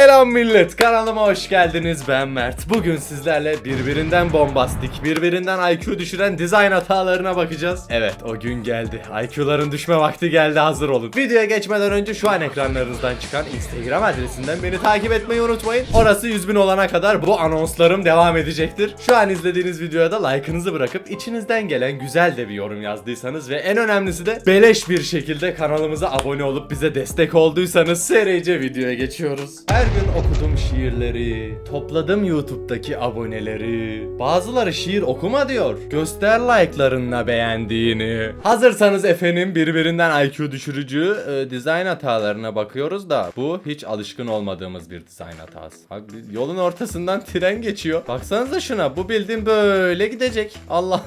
Selam millet kanalıma hoş geldiniz. Ben Mert. Bugün sizlerle birbirinden bombastik birbirinden IQ düşüren dizayn hatalarına bakacağız. Evet o gün geldi. IQ'ların düşme vakti geldi hazır olun. Videoya geçmeden önce şu an ekranlarınızdan çıkan Instagram adresinden beni takip etmeyi unutmayın. Orası 100 bin olana kadar bu anonslarım devam edecektir. Şu an izlediğiniz videoya da like'ınızı bırakıp içinizden gelen güzel de bir yorum yazdıysanız Ve en önemlisi de beleş bir şekilde kanalımıza abone olup bize destek olduysanız serice videoya geçiyoruz. Her gün okudum şiirleri, topladım YouTube'daki aboneleri. Bazıları şiir okuma diyor. Göster like'larınla beğendiğini. Hazırsanız efendim birbirinden IQ düşürücü e, dizayn hatalarına bakıyoruz da bu hiç alışkın olmadığımız bir dizayn hatası. Bak, yolun ortasından tren geçiyor. Baksanıza şuna bu bildiğin böyle gidecek. Allah Allah.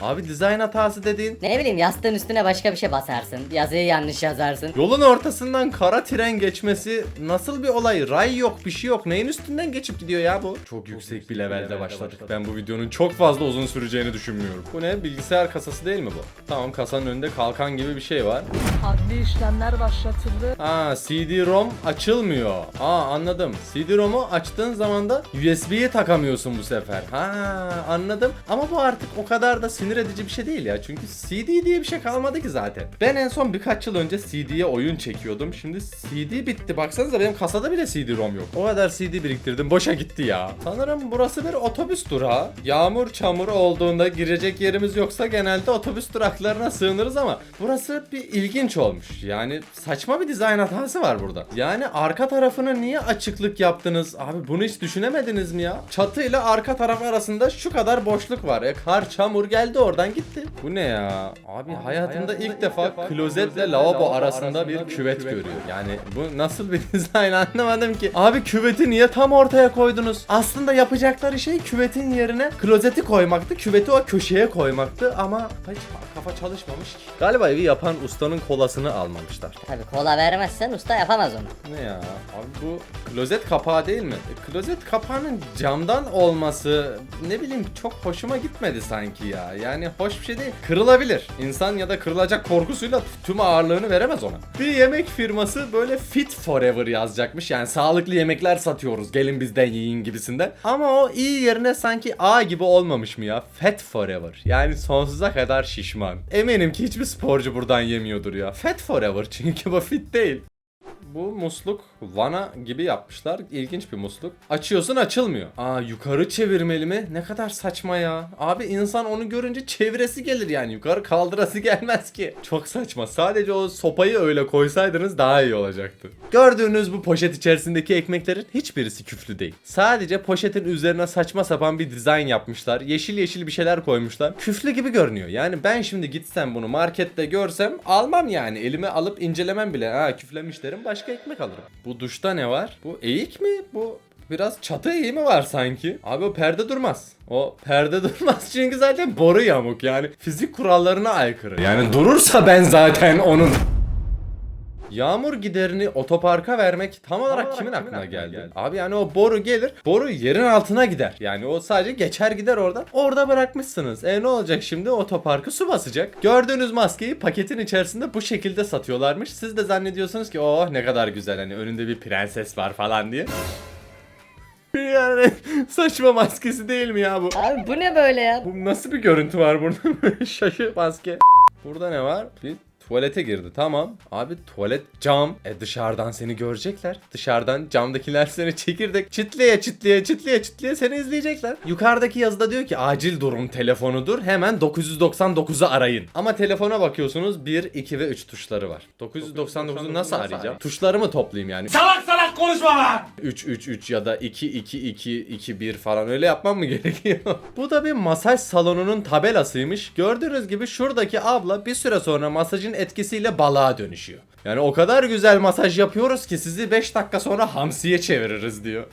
Abi dizayn hatası dediğin Ne bileyim yastığın üstüne başka bir şey basarsın. Yazıyı yanlış yazarsın. Yolun ortasından kara tren geçmesi nasıl bir olay? Ray yok, bir şey yok. Neyin üstünden geçip gidiyor ya bu? Çok yüksek bir levelde başladık. Ben bu videonun çok fazla uzun süreceğini düşünmüyorum. Bu ne? Bilgisayar kasası değil mi bu? Tamam kasanın önünde kalkan gibi bir şey var. Adli işlemler başlatıldı. Ha CD-ROM açılmıyor. Aa anladım. CD-ROM'u açtığın zaman da USB'ye takamıyorsun bu sefer. Ha anladım. Ama bu artık o kadar da sinir edici bir şey değil ya. Çünkü CD diye bir şey kalmadı ki zaten. Ben en son birkaç yıl önce CD'ye oyun çekiyordum. Şimdi CD bitti. Baksanıza benim kasada bile CD-ROM yok. O kadar CD biriktirdim. Boşa gitti ya. Sanırım burası bir otobüs durağı. Yağmur çamur olduğunda girecek yerimiz yoksa genelde otobüs duraklarına sığınırız ama burası bir ilginç olmuş. Yani saçma bir dizayn hatası var burada. Yani arka tarafını niye açıklık yaptınız? Abi bunu hiç düşünemediniz mi ya? Çatı ile arka taraf arasında şu kadar boşluk var. E kar çamur geldi oradan gitti. Bu ne ya? Abi, hayatımda ilk defa klozetle lavabo arasında bir küvet görüyorum. Yani bu nasıl bir dizayn anlamadım ki. Abi küveti niye tam ortaya koydunuz? Aslında yapacakları şey küvetin yerine klozeti koymaktı. Küveti o köşeye koymaktı ama hiç kafa çalışmamış ki. Galiba evi yapan ustanın kolasını almamışlar. Tabi kola vermezsen usta yapamaz onu. Ne ya? Abi bu klozet kapağı değil mi? E, klozet kapağının camdan olması ne bileyim çok hoşuma gitmedi sanki ya. Yani hoş bir şey değil. Kırılabilir. İnsan ya da kırılacak korkusuyla tüm ağırlığını veremez ona. Bir yemek firması böyle fit forever yazacakmış. Yani sağlıklı yemekler satıyoruz. Gelin bizden yiyin gibisinden. Ama o iyi yerine sanki A gibi olmamış mı ya? Fat forever. Yani sonsuza kadar şişman. Eminim ki hiçbir sporcu buradan yemiyordur ya. Fat forever çünkü bu fit değil. Bu musluk vana gibi yapmışlar. İlginç bir musluk. Açıyorsun açılmıyor. Aa yukarı çevirmeli mi? Ne kadar saçma ya. Abi insan onu görünce çevresi gelir yani. Yukarı kaldırası gelmez ki. Çok saçma. Sadece o sopayı öyle koysaydınız daha iyi olacaktı. Gördüğünüz bu poşet içerisindeki ekmeklerin hiçbirisi küflü değil. Sadece poşetin üzerine saçma sapan bir dizayn yapmışlar. Yeşil yeşil bir şeyler koymuşlar. Küflü gibi görünüyor. Yani ben şimdi gitsem bunu markette görsem almam yani. Elime alıp incelemem bile. Ha küflemiş derim başka ekmek alırım. Bu duşta ne var? Bu eğik mi? Bu biraz çatı eğimi mi var sanki? Abi o perde durmaz. O perde durmaz çünkü zaten boru yamuk yani fizik kurallarına aykırı. Yani durursa ben zaten onun Yağmur giderini otoparka vermek tam olarak, kimin, aklına, geldi? Abi yani o boru gelir, boru yerin altına gider. Yani o sadece geçer gider oradan. Orada bırakmışsınız. E ne olacak şimdi? Otoparkı su basacak. Gördüğünüz maskeyi paketin içerisinde bu şekilde satıyorlarmış. Siz de zannediyorsunuz ki oh ne kadar güzel hani önünde bir prenses var falan diye. Yani saçma maskesi değil mi ya bu? Abi bu ne böyle ya? Bu nasıl bir görüntü var burada? Şaşı maske. Burada ne var? Bir tuvalete girdi tamam. Abi tuvalet cam. E dışarıdan seni görecekler. Dışarıdan camdakiler seni çekirdek çitleye çitleye çitleye çitleye seni izleyecekler. Yukarıdaki yazıda diyor ki acil durum telefonudur. Hemen 999'u arayın. Ama telefona bakıyorsunuz 1, 2 ve 3 tuşları var. 999'u nasıl arayacağım? Tuşları mı toplayayım yani? Salak salak konuşma lan! 3 3 3 ya da 2 2 2 2 1 falan öyle yapmam mı gerekiyor? Bu da bir masaj salonunun tabelasıymış. Gördüğünüz gibi şuradaki abla bir süre sonra masajın etkisiyle balığa dönüşüyor. Yani o kadar güzel masaj yapıyoruz ki sizi 5 dakika sonra hamsiye çeviririz diyor.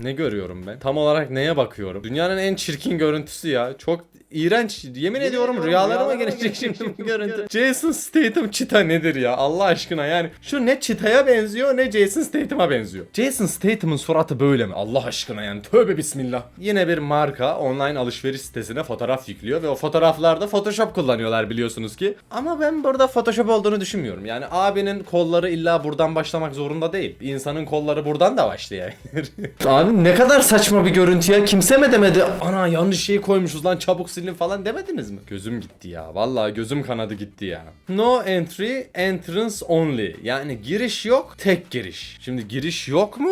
Ne görüyorum ben? Tam olarak neye bakıyorum? Dünyanın en çirkin görüntüsü ya. Çok iğrenç. Yemin ediyorum rüyalarıma gelecek şimdi bu görüntü. Jason Statham çita nedir ya Allah aşkına yani. Şu ne çitaya benziyor ne Jason Statham'a benziyor. Jason Statham'ın suratı böyle mi? Allah aşkına yani tövbe bismillah. Yine bir marka online alışveriş sitesine fotoğraf yüklüyor ve o fotoğraflarda Photoshop kullanıyorlar biliyorsunuz ki. Ama ben burada Photoshop olduğunu düşünmüyorum. Yani abinin kolları illa buradan başlamak zorunda değil. İnsanın kolları buradan da başlayabilir. Abi ne kadar saçma bir görüntü ya. Kimse mi demedi? Ana yanlış şeyi koymuşuz lan çabuk silin falan demediniz mi? Gözüm gitti ya. Vallahi gözüm kanadı gitti ya. No entry, entrance only. Yani giriş yok, tek giriş. Şimdi giriş yok mu,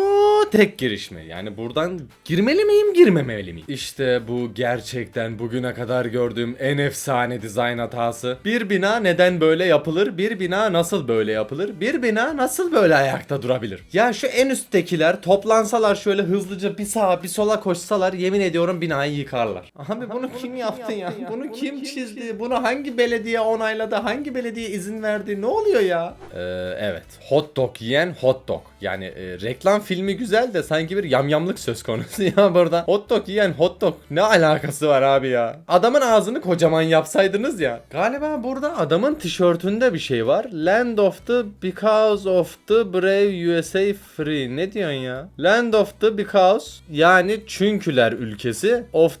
tek giriş mi? Yani buradan girmeli miyim, girmemeli miyim? İşte bu gerçekten bugüne kadar gördüğüm en efsane dizayn hatası. Bir bina neden böyle yapılır? Bir bina nasıl böyle yapılır? Bir bina nasıl böyle ayakta durabilir? Ya şu en üsttekiler toplansalar şöyle hızlıca bir sağa bir sola koşsalar yemin ediyorum binayı yıkarlar. Abi bunu kim yaptı ya? Bunu kim çizdi? Bunu hangi belediye onayladı? Hangi belediye izin verdi? Ne oluyor ya? Ee, evet. Hot dog yiyen hot dog. Yani e, reklam filmi güzel de sanki bir yamyamlık söz konusu ya burada. Hot dog yiyen hot dog. Ne alakası var abi ya? Adamın ağzını kocaman yapsaydınız ya. Galiba burada adamın tişörtünde bir şey var. Land of the because of the brave USA free. Ne diyorsun ya? Land of the because yani çünküler ülkesi of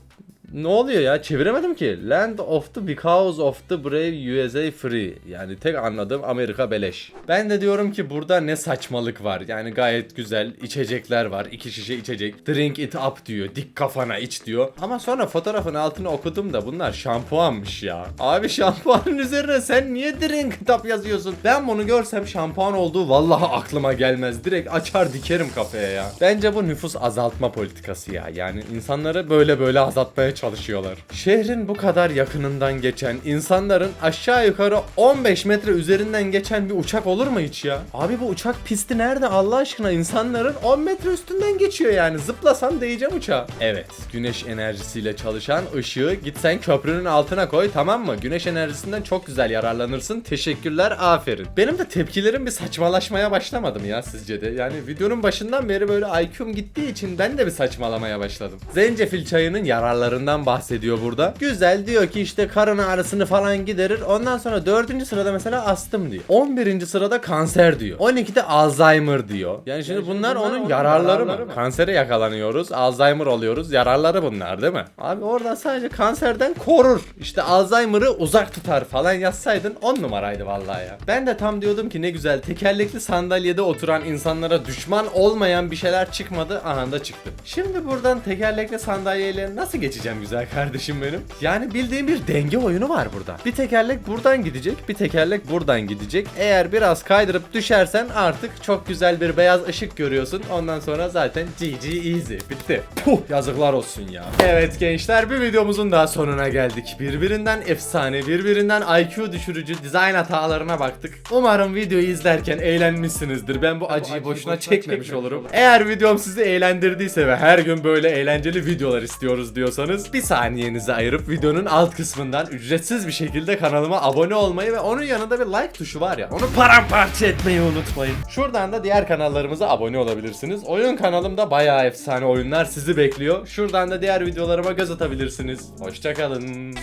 ne oluyor ya? Çeviremedim ki. Land of the because of the brave USA free. Yani tek anladığım Amerika beleş. Ben de diyorum ki burada ne saçmalık var. Yani gayet güzel içecekler var. iki şişe içecek. Drink it up diyor. Dik kafana iç diyor. Ama sonra fotoğrafın altını okudum da bunlar şampuanmış ya. Abi şampuanın üzerine sen niye drink it up yazıyorsun? Ben bunu görsem şampuan olduğu vallahi aklıma gelmez. Direkt açar dikerim kafaya ya. Bence bu nüfus azaltma politikası ya. Yani insanları böyle böyle azaltmaya çalışıyorlar. Şehrin bu kadar yakınından geçen, insanların aşağı yukarı 15 metre üzerinden geçen bir uçak olur mu hiç ya? Abi bu uçak pisti nerede Allah aşkına? İnsanların 10 metre üstünden geçiyor yani. Zıplasan değeceğim uçağa. Evet, güneş enerjisiyle çalışan ışığı gitsen köprünün altına koy tamam mı? Güneş enerjisinden çok güzel yararlanırsın. Teşekkürler, aferin. Benim de tepkilerim bir saçmalaşmaya başlamadı mı ya sizce de? Yani videonun başından beri böyle IQ'm gittiği için ben de bir saçmalamaya başladım. Zencefil çayının yararlarından bahsediyor burada. Güzel diyor ki işte karın ağrısını falan giderir. Ondan sonra 4. sırada mesela astım diyor. 11. sırada kanser diyor. 12'de Alzheimer diyor. Yani şimdi bunlar onun yararları mı? Kansere yakalanıyoruz, Alzheimer oluyoruz. Yararları bunlar değil mi? Abi orada sadece kanserden korur. İşte Alzheimer'ı uzak tutar falan yazsaydın 10 numaraydı vallahi ya. Ben de tam diyordum ki ne güzel tekerlekli sandalyede oturan insanlara düşman olmayan bir şeyler çıkmadı. Anında çıktı. Şimdi buradan tekerlekli sandalyeyle nasıl geçeceğim güzel kardeşim benim? Yani bildiğim bir denge oyunu var burada. Bir tekerlek buradan gidecek, bir tekerlek buradan gidecek. Eğer biraz kaydırıp düşersen artık çok güzel bir beyaz ışık görüyorsun. Ondan sonra zaten GG easy. Bitti. Puh yazıklar olsun ya. Evet gençler bir videomuzun daha sonuna geldik. Birbirinden efsane, birbirinden IQ düşürücü dizayn hatalarına baktık. Umarım videoyu izlerken eğlenmişsinizdir. Ben bu acıyı boşuna çekmemiş olurum. Eğer videom sizi eğlendirdiyse ve her gün böyle eğlenceli videolar istiyoruz diyorsanız bir saniyenizi ayırıp videonun alt kısmından ücretsiz bir şekilde kanalıma abone olmayı ve onun yanında bir like tuşu var ya onu paramparça etmeyi unutmayın. Şuradan da diğer kanallarımıza abone olabilirsiniz. Oyun kanalımda bayağı efsane oyunlar sizi bekliyor. Şuradan da diğer videolarıma göz atabilirsiniz. Hoşçakalın.